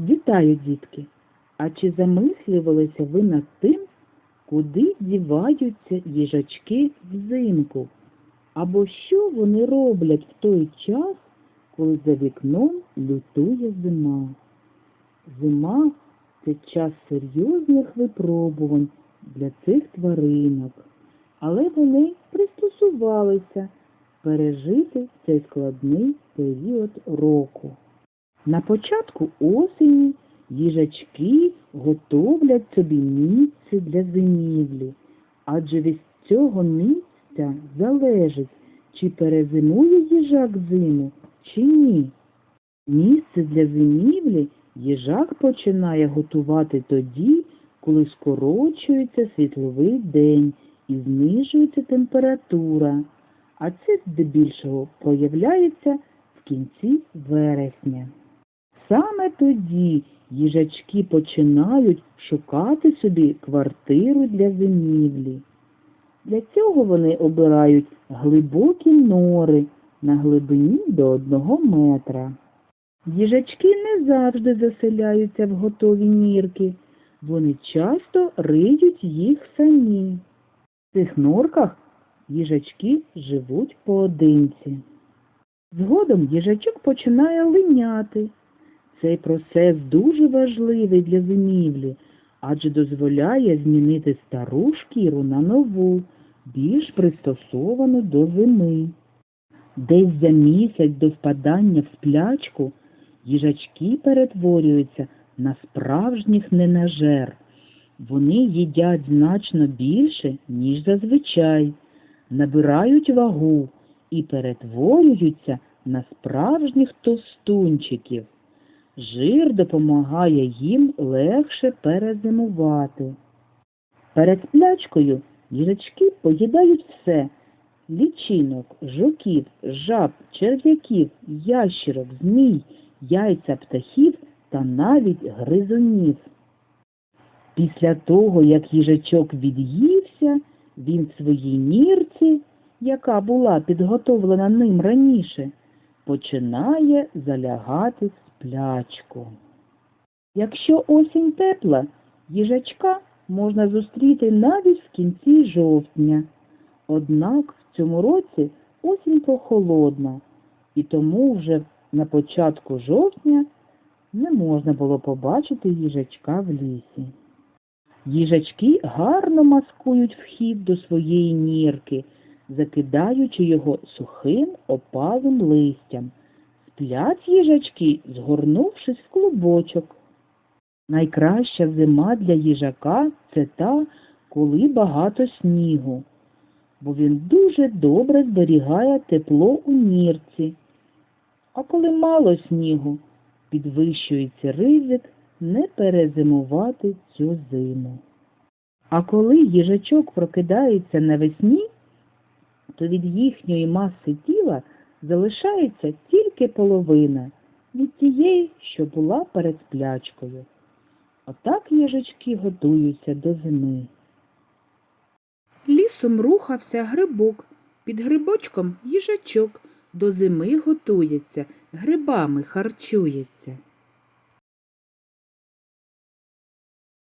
Вітаю, дітки! А чи замислювалися ви над тим, куди діваються їжачки взимку? Або що вони роблять в той час, коли за вікном лютує зима? Зима це час серйозних випробувань для цих тваринок, але вони пристосувалися пережити цей складний період року. На початку осені їжачки готовлять собі місце для зимівлі, адже від цього місця залежить, чи перезимує їжак зиму, чи ні. Місце для зимівлі їжак починає готувати тоді, коли скорочується світловий день і знижується температура, а це здебільшого проявляється в кінці вересня. Саме тоді їжачки починають шукати собі квартиру для зимівлі. Для цього вони обирають глибокі нори на глибині до одного метра. Їжачки не завжди заселяються в готові нірки, вони часто риють їх самі. В цих норках їжачки живуть поодинці. Згодом їжачок починає линяти. Цей процес дуже важливий для зимівлі, адже дозволяє змінити стару шкіру на нову, більш пристосовану до зими. Десь за місяць до впадання в сплячку їжачки перетворюються на справжніх ненажер. Вони їдять значно більше, ніж зазвичай, набирають вагу і перетворюються на справжніх товстунчиків. Жир допомагає їм легше перезимувати. Перед сплячкою їжачки поїдають все лічинок, жуків, жаб, черв'яків, ящерок, змій, яйця птахів та навіть гризунів. Після того, як їжачок від'ївся, він в своїй нірці, яка була підготовлена ним раніше, починає залягати сплячку. Якщо осінь тепла, їжачка можна зустріти навіть в кінці жовтня. Однак в цьому році осінь прохолодна, і тому вже на початку жовтня не можна було побачити їжачка в лісі. Їжачки гарно маскують вхід до своєї нірки, закидаючи його сухим опалим листям. Сплять їжачки, згорнувшись в клубочок. Найкраща зима для їжака це та, коли багато снігу, бо він дуже добре зберігає тепло у нірці. А коли мало снігу, підвищується ризик не перезимувати цю зиму. А коли їжачок прокидається навесні, то від їхньої маси тіла залишається тільки половина від тієї, що була перед сплячкою. Отак їжачки готуються до зими. Лісом рухався грибок, під грибочком їжачок, до зими готується, грибами харчується.